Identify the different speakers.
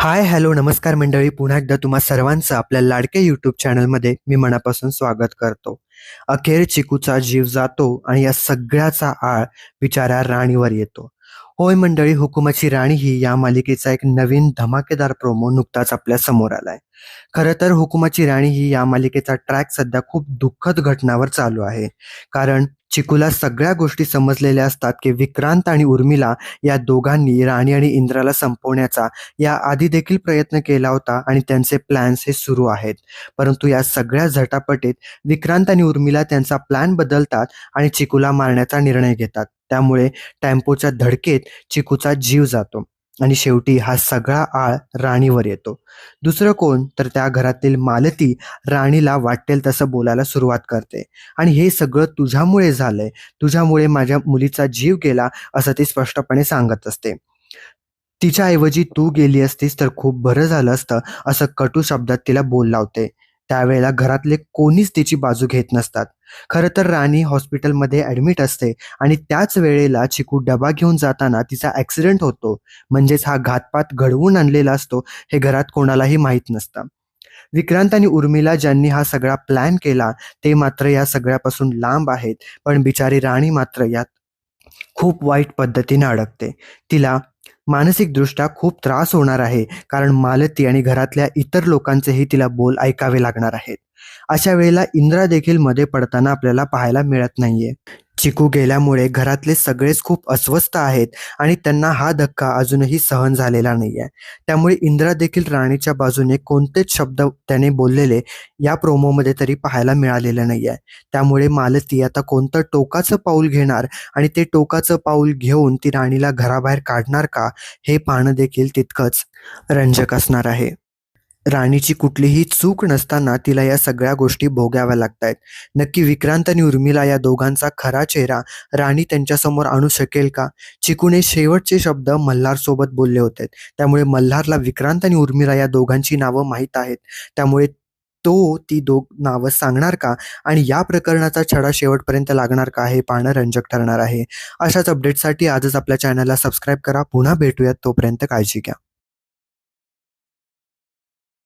Speaker 1: Hi hello नमस्कार मंडळी. पुन्हा एकदा तुम्हा सर्वांचं आपल्या लाडक्या युट्यूब चॅनलमध्ये मी मनापासून स्वागत करतो. अखेर चिकूचा जीव जातो आणि या सगळ्याचा आळ बिचाऱ्या राणीवर येतो. होय मंडळी हुकुमाची राणी ही या मालिकेचा एक नवीन धमाकेदार प्रोमो नुकताच आपल्यासमोर आलाय. खरं तर हुकुमाची राणी ही या मालिकेचा ट्रॅक सध्या खूप दुःखद घटनावर चालू आहे. कारण चिकूला सगळ्या गोष्टी समजलेल्या असतात की विक्रांत आणि उर्मिला या दोघांनी राणी आणि इंद्राला संपवण्याचा या आधी देखील प्रयत्न केला होता आणि त्यांचे प्लॅन्स हे सुरू आहेत. परंतु या सगळ्या झटापटीत विक्रांत आणि उर्मिला त्यांचा प्लॅन बदलतात आणि चिकूला मारण्याचा निर्णय घेतात. त्यामुळे टेम्पोच्या धडकेत चिकूचा जीव जातो आणि शेवटी हा सगळा आळ राणीवर येतो. दुसरं कोण? तर त्या घरातील मालती राणीला वाटेल तसं बोलायला सुरुवात करते. आणि हे सगळं तुझ्यामुळे झालंय. तुझ्यामुळे माझ्या मुलीचा जीव गेला असं ती स्पष्टपणे सांगत असते. तिच्याऐवजी तू गेली असतीस तर खूप बरं झालं असतं असं कटू शब्दात तिला बोल लावते. त्यावेळेला घरातले कोणीच तिची बाजू घेत नसतात. खरं तर राणी हॉस्पिटलमध्ये ऍडमिट असते आणि त्याच वेळेला चिकू डबा घेऊन जाताना तिचा ऍक्सिडेंट होतो. म्हणजेच हा घातपात घडवून आणलेला असतो हे घरात कोणालाही माहीत नसतं. विक्रांत आणि उर्मिला ज्यांनी हा सगळा प्लॅन केला ते मात्र या सगळ्यापासून लांब आहेत. पण बिचारी राणी मात्र यात खूप वाईट पद्धतीने अडकते. तिला मानसिकदृष्ट्या खूप त्रास होणार आहे कारण मालती आणि घरातल्या इतर लोकांचेही तिला बोल ऐकावे लागणार आहेत. अशा वेळेला इंद्रा देखील मध्ये पडताना आपल्याला पाहायला मिळत नाहीये. चिकू गेल्यामुळे घरातले सगळेच खूप अस्वस्थ आहेत आणि त्यांना हा धक्का अजूनही सहन झालेला नाही आहे त्यामुळे इंदिरा देखील राणीच्या बाजूने कोणतेच शब्द त्याने बोललेले या प्रोमोमध्ये तरी पाहायला मिळालेलं नाही आहे त्यामुळे मालती आता कोणतं टोकाचं पाऊल घेणार आणि ते टोकाचं पाऊल घेऊन ती राणीला घराबाहेर काढणार का हे पाहणं देखील तितकंच रंजक असणार आहे. राणीची कुठलीही चूक नसताना तिला या सगळ्या गोष्टी भोगाव्या लागतायत. नक्की विक्रांत आणि उर्मिला या दोघांचा खरा चेहरा राणी त्यांच्यासमोर आणू शकेल का? चिकूने शेवटचे शब्द मल्हारसोबत बोलले होते. त्यामुळे मल्हारला विक्रांत आणि उर्मिला या दोघांची नावं माहीत आहेत. त्यामुळे तो ती दोघ नावं सांगणार का? आणि या प्रकरणाचा छडा शेवटपर्यंत लागणार का? हे पाहणं रंजक ठरणार आहे. अशाच अपडेटसाठी आजच आपल्या चॅनलला सबस्क्राईब करा. पुन्हा भेटूयात. तोपर्यंत काळजी घ्या.